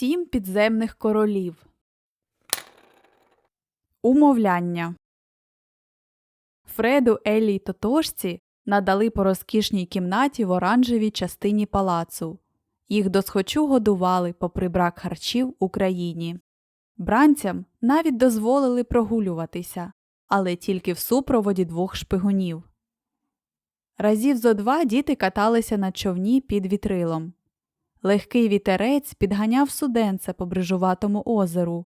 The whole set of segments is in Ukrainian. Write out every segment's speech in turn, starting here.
Сім підземних королів. Умовляння Фреду, Еллі й Тотошці надали по розкішній кімнаті в оранжевій частині палацу. Їх досхочу годували, попри брак харчів у країні. Бранцям навіть дозволили прогулюватися, але тільки в супроводі двох шпигунів. Разів зо два діти каталися на човні під вітрилом. Легкий вітерець підганяв суденце по брижуватому озеру,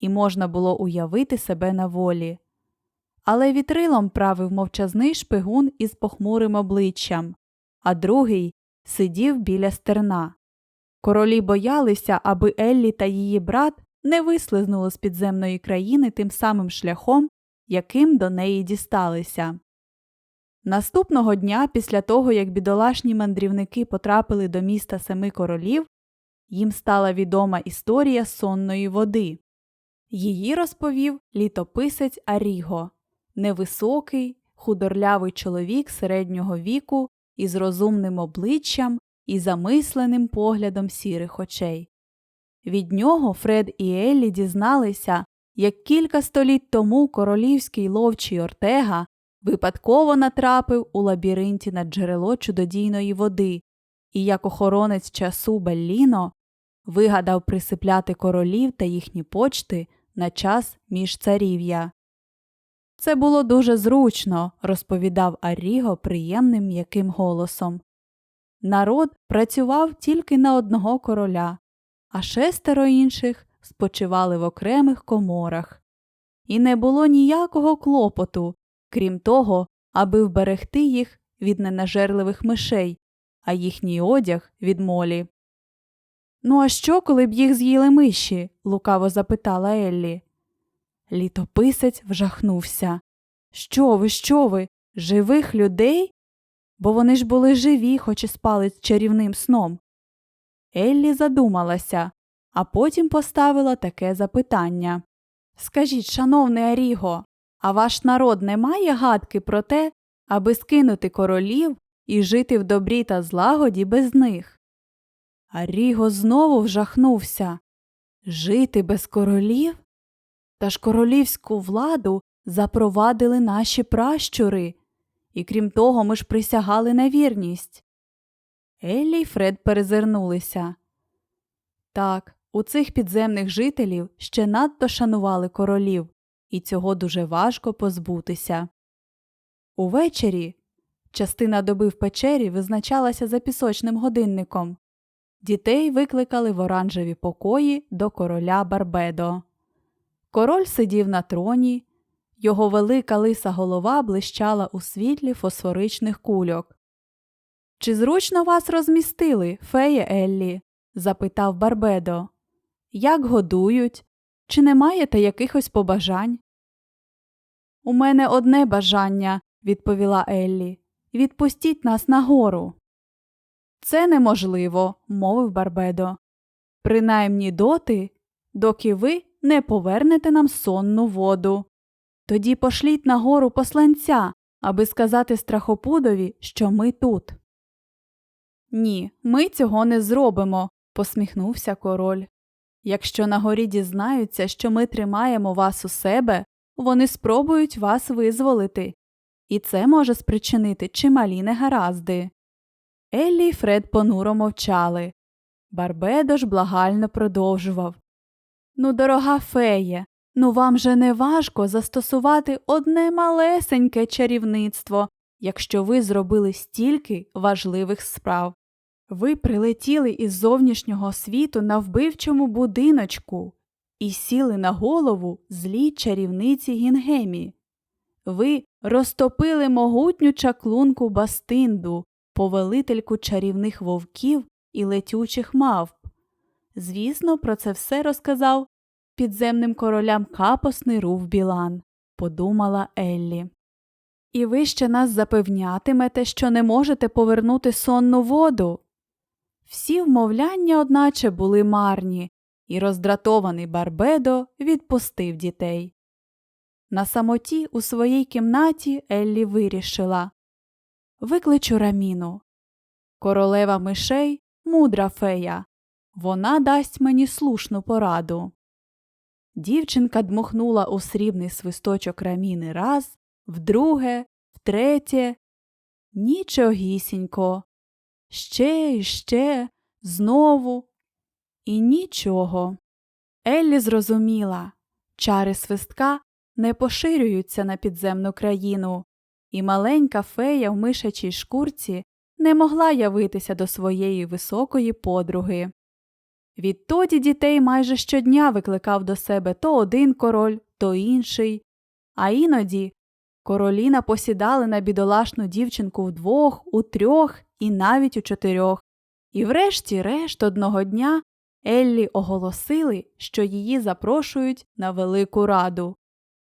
і можна було уявити себе на волі. Але вітрилом правив мовчазний шпигун із похмурим обличчям, а другий сидів біля стерна. Королі боялися, аби Еллі та її брат не вислизнули з підземної країни тим самим шляхом, яким до неї дісталися. Наступного дня, після того, як бідолашні мандрівники потрапили до міста Семи королів, їм стала відома історія сонної води. Її розповів літописець Аріго, невисокий, худорлявий чоловік середнього віку із розумним обличчям і замисленим поглядом сірих очей. Від нього Фред і Еллі дізналися, як кілька століть тому королівський ловчий Ортега випадково натрапив у лабіринті на джерело чудодійної води, і як охоронець часу Белліно вигадав присипляти королів та їхні почти на час між царів'я. Це було дуже зручно, розповідав Аріго приємним м'яким голосом. Народ працював тільки на одного короля, а шестеро інших спочивали в окремих коморах. І не було ніякого клопоту, крім того, аби вберегти їх від ненажерливих мишей, а їхній одяг від молі. Ну, а що, коли б їх з'їли миші? лукаво запитала Еллі. Літописець вжахнувся. Що ви, що ви, живих людей? Бо вони ж були живі, хоч і спали з чарівним сном. Еллі задумалася, а потім поставила таке запитання Скажіть, шановний Аріго, а ваш народ не має гадки про те, аби скинути королів і жити в добрі та злагоді без них? Аріго знову вжахнувся Жити без королів? Та ж королівську владу запровадили наші пращури, і крім того, ми ж присягали на вірність. Еллі й Фред перезирнулися. Так, у цих підземних жителів ще надто шанували королів, і цього дуже важко позбутися. Увечері частина доби в печері визначалася за пісочним годинником. Дітей викликали в оранжеві покої до короля Барбедо. Король сидів на троні, його велика лиса голова блищала у світлі фосфоричних кульок. Чи зручно вас розмістили, феє Еллі? запитав Барбедо. Як годують? Чи не маєте якихось побажань? У мене одне бажання, відповіла Еллі. Відпустіть нас нагору. Це неможливо, мовив Барбедо. Принаймні доти, доки ви не повернете нам сонну воду. Тоді пошліть нагору посланця, аби сказати страхопудові, що ми тут. Ні, ми цього не зробимо, посміхнувся король. Якщо на горі дізнаються, що ми тримаємо вас у себе, вони спробують вас визволити, і це може спричинити чималі негаразди. Еллі й Фред понуро мовчали. Барбедо ж благально продовжував Ну, дорога феє, ну вам же не важко застосувати одне малесеньке чарівництво, якщо ви зробили стільки важливих справ. Ви прилетіли із зовнішнього світу на вбивчому будиночку і сіли на голову злій чарівниці Гінгемі. Ви розтопили могутню чаклунку Бастинду, повелительку чарівних вовків і летючих мавп. Звісно, про це все розказав підземним королям капосний рув Білан, подумала Еллі. І ви ще нас запевнятимете, що не можете повернути сонну воду. Всі вмовляння, одначе, були марні, і роздратований Барбедо відпустив дітей. На самоті у своїй кімнаті Еллі вирішила Викличу раміну. Королева мишей мудра фея. Вона дасть мені слушну пораду. Дівчинка дмухнула у срібний свисточок раміни раз, вдруге, втретє. Нічогісінько. Ще і ще, знову. І нічого. Еллі зрозуміла, чари свистка не поширюються на підземну країну, і маленька фея в мишачій шкурці не могла явитися до своєї високої подруги. Відтоді дітей майже щодня викликав до себе то один король, то інший, а іноді королі напосідали на бідолашну дівчинку вдвох, у трьох і навіть у чотирьох. І врешті-решт одного дня Еллі оголосили, що її запрошують на велику раду.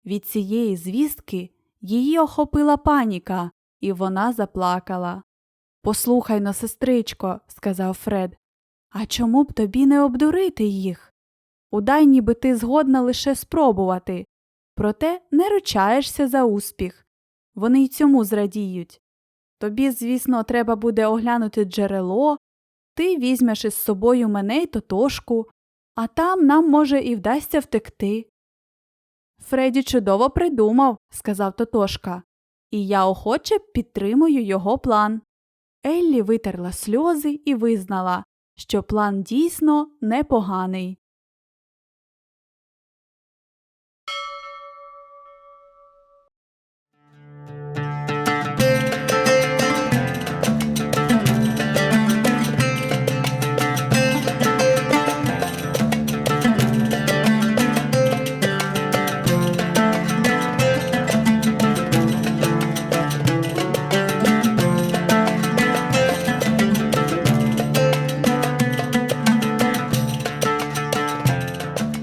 Від цієї звістки її охопила паніка, і вона заплакала. Послухай но, сестричко, сказав Фред, а чому б тобі не обдурити їх? Удай, ніби ти згодна лише спробувати, проте не ручаєшся за успіх. Вони й цьому зрадіють. Тобі, звісно, треба буде оглянути джерело, ти візьмеш із собою мене й тотошку, а там нам, може, і вдасться втекти. Фредді чудово придумав, сказав Тотошка, і я охоче підтримую його план. Еллі витерла сльози і визнала, що план дійсно непоганий.